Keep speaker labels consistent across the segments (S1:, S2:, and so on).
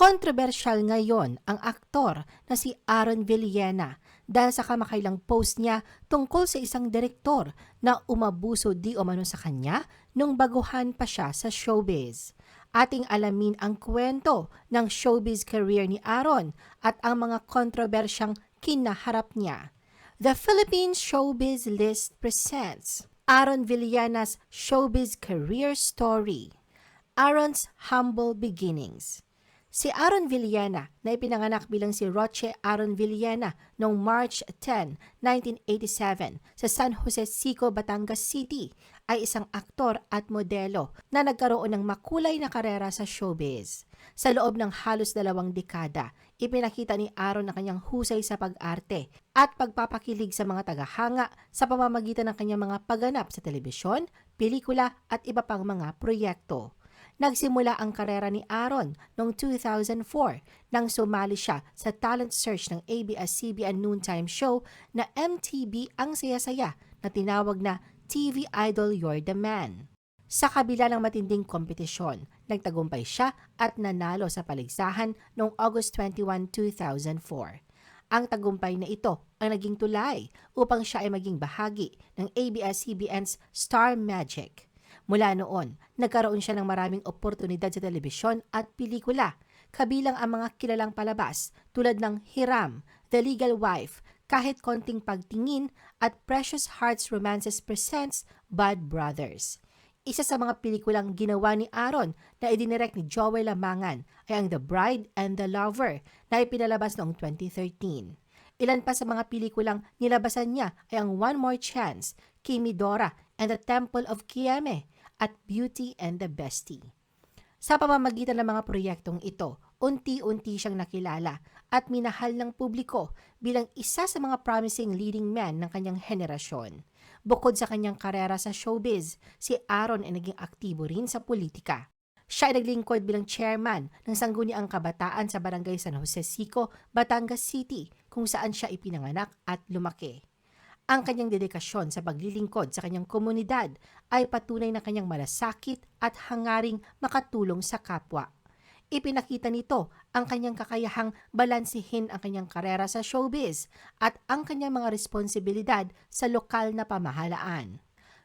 S1: Kontrobersyal ngayon ang aktor na si Aaron Villena dahil sa kamakailang post niya tungkol sa isang direktor na umabuso di umano sa kanya nung baguhan pa siya sa showbiz. Ating alamin ang kwento ng showbiz career ni Aaron at ang mga kontrobersyang kinaharap niya. The Philippine Showbiz List presents Aaron Villana's Showbiz Career Story. Aaron's Humble Beginnings. Si Aaron Villena na ipinanganak bilang si Roche Aaron Villena noong March 10, 1987 sa San Jose Sico, Batangas City ay isang aktor at modelo na nagkaroon ng makulay na karera sa showbiz. Sa loob ng halos dalawang dekada, ipinakita ni Aaron ang kanyang husay sa pag-arte at pagpapakilig sa mga tagahanga sa pamamagitan ng kanyang mga pagganap sa telebisyon, pelikula at iba pang mga proyekto. Nagsimula ang karera ni Aaron noong 2004 nang sumali siya sa talent search ng ABS-CBN noontime show na MTV Ang Saya-Saya na tinawag na TV Idol You're the Man. Sa kabila ng matinding kompetisyon, nagtagumpay siya at nanalo sa paligsahan noong August 21, 2004. Ang tagumpay na ito ang naging tulay upang siya ay maging bahagi ng ABS-CBN's Star Magic. Mula noon, nagkaroon siya ng maraming oportunidad sa telebisyon at pelikula, kabilang ang mga kilalang palabas tulad ng Hiram, The Legal Wife, Kahit Konting Pagtingin at Precious Hearts Romances Presents Bad Brothers. Isa sa mga pelikulang ginawa ni Aaron na idinirect ni Joel Lamangan ay ang The Bride and the Lover na ipinalabas noong 2013. Ilan pa sa mga pelikulang nilabasan niya ay ang One More Chance, Kimi Dora and the Temple of Kieme at Beauty and the Bestie. Sa pamamagitan ng mga proyektong ito, unti-unti siyang nakilala at minahal ng publiko bilang isa sa mga promising leading men ng kanyang henerasyon. Bukod sa kanyang karera sa showbiz, si Aaron ay naging aktibo rin sa politika. Siya ay naglingkod bilang chairman ng Sangguniang Kabataan sa Barangay San Jose Sico, Batangas City, kung saan siya ipinanganak at lumaki. Ang kanyang dedikasyon sa paglilingkod sa kanyang komunidad ay patunay na kanyang malasakit at hangaring makatulong sa kapwa. Ipinakita nito ang kanyang kakayahang balansihin ang kanyang karera sa showbiz at ang kanyang mga responsibilidad sa lokal na pamahalaan.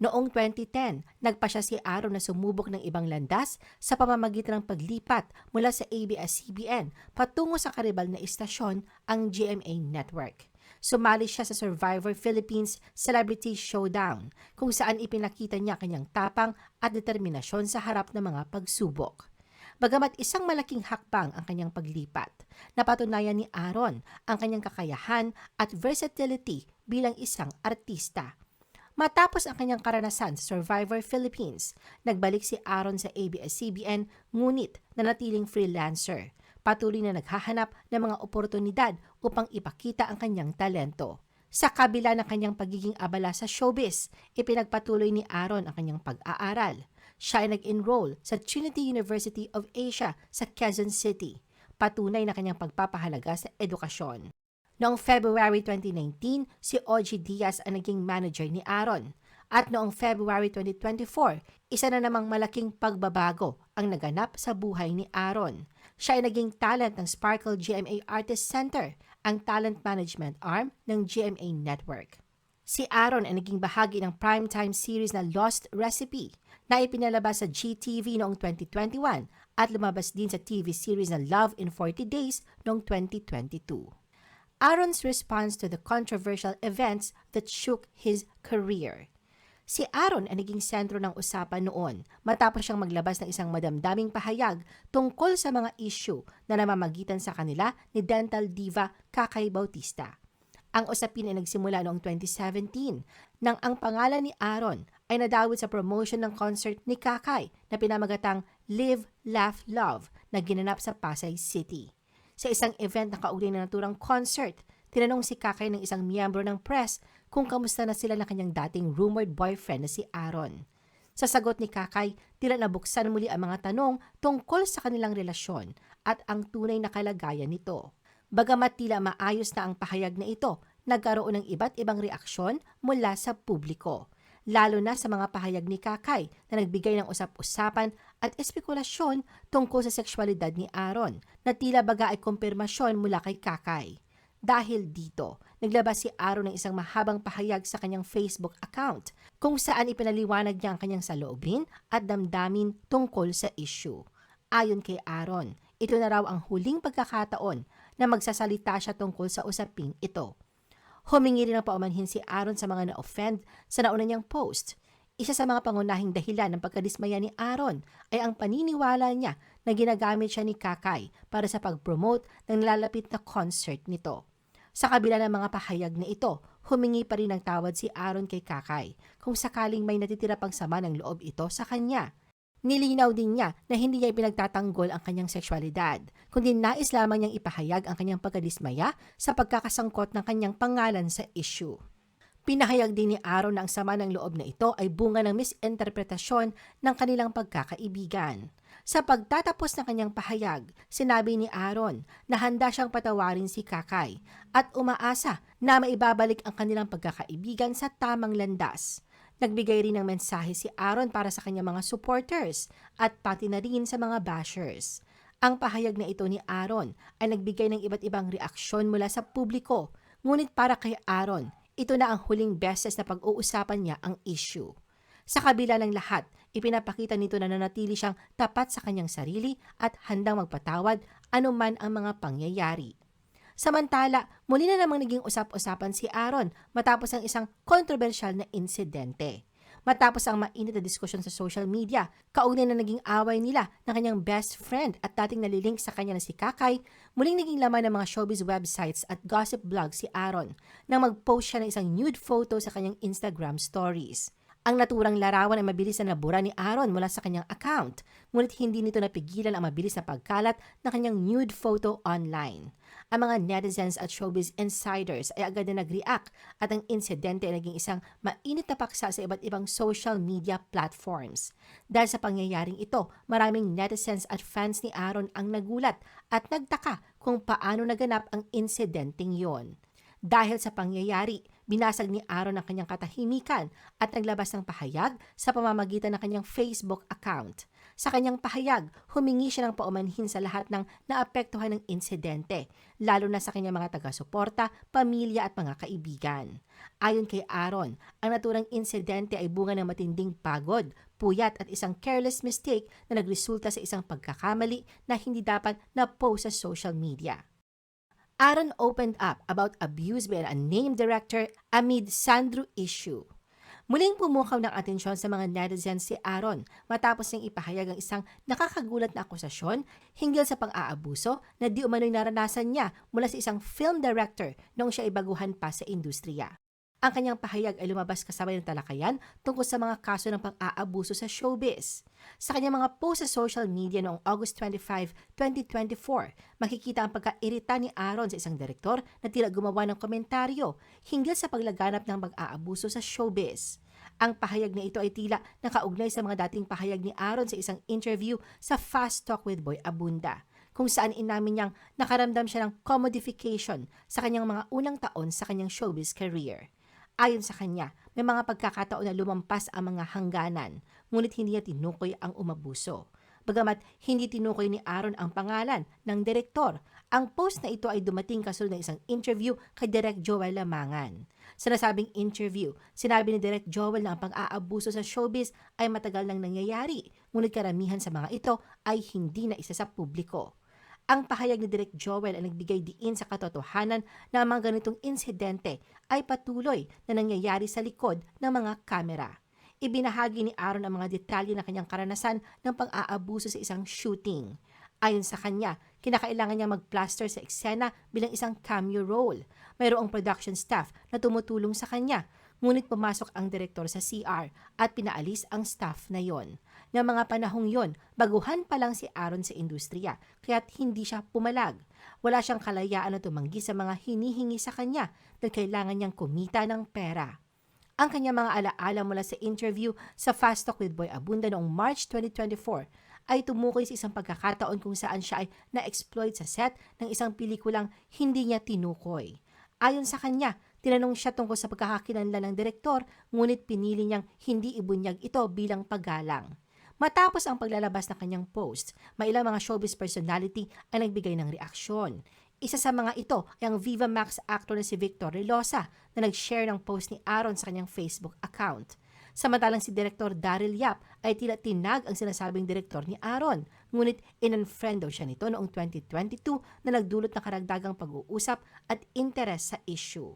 S1: Noong 2010, nagpa siya si Aaron na sumubok ng ibang landas sa pamamagitan ng paglipat mula sa ABS-CBN patungo sa karibal na istasyon, ang GMA Network. Sumali siya sa Survivor Philippines Celebrity Showdown kung saan ipinakita niya kanyang tapang at determinasyon sa harap ng mga pagsubok. Bagamat isang malaking hakbang ang kanyang paglipat, napatunayan ni Aaron ang kanyang kakayahan at versatility bilang isang artista. Matapos ang kanyang karanasan sa Survivor Philippines, nagbalik si Aaron sa ABS-CBN ngunit nanatiling freelancer patuloy na naghahanap ng mga oportunidad upang ipakita ang kanyang talento. Sa kabila ng kanyang pagiging abala sa showbiz, ipinagpatuloy ni Aaron ang kanyang pag-aaral. Siya ay nag-enroll sa Trinity University of Asia sa Quezon City. Patunay na kanyang pagpapahalaga sa edukasyon. Noong February 2019, si OG Diaz ang naging manager ni Aaron. At noong February 2024, isa na namang malaking pagbabago ang naganap sa buhay ni Aaron. Siya ay naging talent ng Sparkle GMA Artist Center, ang talent management arm ng GMA Network. Si Aaron ay naging bahagi ng primetime series na Lost Recipe na ipinalabas sa GTV noong 2021 at lumabas din sa TV series na Love in 40 Days noong 2022. Aaron's response to the controversial events that shook his career – Si Aaron ay naging sentro ng usapan noon matapos siyang maglabas ng isang madamdaming pahayag tungkol sa mga issue na namamagitan sa kanila ni dental diva Kakay Bautista. Ang usapin ay nagsimula noong 2017 nang ang pangalan ni Aaron ay nadawit sa promotion ng concert ni Kakay na pinamagatang Live, Laugh, Love na ginanap sa Pasay City. Sa isang event na kaugnay na naturang concert, tinanong si Kakay ng isang miyembro ng press kung kamusta na sila ng kanyang dating rumored boyfriend na si Aaron. Sa sagot ni Kakay, tila nabuksan muli ang mga tanong tungkol sa kanilang relasyon at ang tunay na kalagayan nito. Bagamat tila maayos na ang pahayag na ito, nagkaroon ng iba't ibang reaksyon mula sa publiko, lalo na sa mga pahayag ni Kakay na nagbigay ng usap-usapan at espekulasyon tungkol sa sexualidad ni Aaron na tila baga ay kumpirmasyon mula kay Kakay. Dahil dito, naglabas si Aaron ng isang mahabang pahayag sa kanyang Facebook account kung saan ipinaliwanag niya ang kanyang saloobin at damdamin tungkol sa issue. Ayon kay Aaron, ito na raw ang huling pagkakataon na magsasalita siya tungkol sa usaping ito. Humingi rin ng paumanhin si Aaron sa mga na-offend sa nauna niyang post. Isa sa mga pangunahing dahilan ng pagkadismaya ni Aaron ay ang paniniwala niya na ginagamit siya ni Kakay para sa pag-promote ng nalalapit na concert nito. Sa kabila ng mga pahayag na ito, humingi pa rin ng tawad si Aaron kay Kakay kung sakaling may natitira pang sama ng loob ito sa kanya. Nilinaw din niya na hindi niya ipinagtatanggol ang kanyang sexualidad, kundi nais lamang niyang ipahayag ang kanyang pagkadismaya sa pagkakasangkot ng kanyang pangalan sa issue. Pinahayag din ni Aaron na ang sama ng loob na ito ay bunga ng misinterpretasyon ng kanilang pagkakaibigan. Sa pagtatapos ng kanyang pahayag, sinabi ni Aaron na handa siyang patawarin si Kakay at umaasa na maibabalik ang kanilang pagkakaibigan sa tamang landas. Nagbigay rin ng mensahe si Aaron para sa kanyang mga supporters at pati na rin sa mga bashers. Ang pahayag na ito ni Aaron ay nagbigay ng iba't ibang reaksyon mula sa publiko, ngunit para kay Aaron, ito na ang huling beses na pag-uusapan niya ang issue. Sa kabila ng lahat, ipinapakita nito na nanatili siyang tapat sa kanyang sarili at handang magpatawad anuman ang mga pangyayari. Samantala, muli na namang naging usap-usapan si Aaron matapos ang isang kontrobersyal na insidente. Matapos ang mainit na diskusyon sa social media, kaugnay na naging away nila ng kanyang best friend at dating nalilink sa kanya na si Kakay, muling naging laman ng mga showbiz websites at gossip blogs si Aaron nang mag-post siya ng isang nude photo sa kanyang Instagram stories. Ang naturang larawan ay mabilis na nabura ni Aaron mula sa kanyang account, ngunit hindi nito napigilan ang mabilis na pagkalat ng kanyang nude photo online. Ang mga netizens at showbiz insiders ay agad na nag-react at ang insidente ay naging isang mainit na paksa sa iba't ibang social media platforms. Dahil sa pangyayaring ito, maraming netizens at fans ni Aaron ang nagulat at nagtaka kung paano naganap ang insidenteng yon. Dahil sa pangyayari, binasag ni Aaron ang kanyang katahimikan at naglabas ng pahayag sa pamamagitan ng kanyang Facebook account. Sa kanyang pahayag, humingi siya ng paumanhin sa lahat ng naapektuhan ng insidente, lalo na sa kanyang mga taga-suporta, pamilya at mga kaibigan. Ayon kay Aaron, ang naturang insidente ay bunga ng matinding pagod, puyat at isang careless mistake na nagresulta sa isang pagkakamali na hindi dapat na-post sa social media. Aaron opened up about abuse by a named director amid Sandro issue. Muling pumukaw ng atensyon sa mga netizens si Aaron matapos niyang ipahayag ang isang nakakagulat na akusasyon hinggil sa pang-aabuso na di umano'y naranasan niya mula sa isang film director noong siya ay baguhan pa sa industriya. Ang kanyang pahayag ay lumabas kasabay ng talakayan tungkol sa mga kaso ng pang-aabuso sa showbiz. Sa kanyang mga post sa social media noong August 25, 2024, makikita ang pagkairita ni Aaron sa isang direktor na tila gumawa ng komentaryo hinggil sa paglaganap ng pag-aabuso sa showbiz. Ang pahayag na ito ay tila nakaugnay sa mga dating pahayag ni Aaron sa isang interview sa Fast Talk with Boy Abunda kung saan inamin niyang nakaramdam siya ng commodification sa kanyang mga unang taon sa kanyang showbiz career. Ayon sa kanya, may mga pagkakataon na lumampas ang mga hangganan, ngunit hindi niya tinukoy ang umabuso. Bagamat hindi tinukoy ni Aaron ang pangalan ng direktor, ang post na ito ay dumating kasunod ng isang interview kay Direk Joel Lamangan. Sa nasabing interview, sinabi ni Direk Joel na ang pang-aabuso sa showbiz ay matagal nang nangyayari, ngunit karamihan sa mga ito ay hindi na isa sa publiko. Ang pahayag ni Direk Joel ay nagbigay diin sa katotohanan na ang mga ganitong insidente ay patuloy na nangyayari sa likod ng mga kamera. Ibinahagi ni Aaron ang mga detalye ng kanyang karanasan ng pang-aabuso sa isang shooting. Ayon sa kanya, kinakailangan niya mag-plaster sa eksena bilang isang cameo role. Mayroong production staff na tumutulong sa kanya, ngunit pumasok ang direktor sa CR at pinaalis ang staff na yon. Ng mga panahong yon, baguhan pa lang si Aaron sa industriya, kaya't hindi siya pumalag. Wala siyang kalayaan na tumanggi sa mga hinihingi sa kanya dahil kailangan niyang kumita ng pera. Ang kanyang mga alaala mula sa interview sa Fast Talk with Boy Abunda noong March 2024 ay tumukoy sa isang pagkakataon kung saan siya ay na-exploit sa set ng isang pelikulang hindi niya tinukoy. Ayon sa kanya, tinanong siya tungkol sa pagkakakilanlan ng direktor ngunit pinili niyang hindi ibunyag ito bilang paggalang. Matapos ang paglalabas ng kanyang post, may ilang mga showbiz personality ang nagbigay ng reaksyon. Isa sa mga ito ay ang Viva Max actor na si Victor Relosa na nag-share ng post ni Aaron sa kanyang Facebook account. Samantalang si Direktor Daryl Yap ay tila tinag ang sinasabing direktor ni Aaron. Ngunit in-unfriend daw siya nito noong 2022 na nagdulot ng karagdagang pag-uusap at interes sa issue.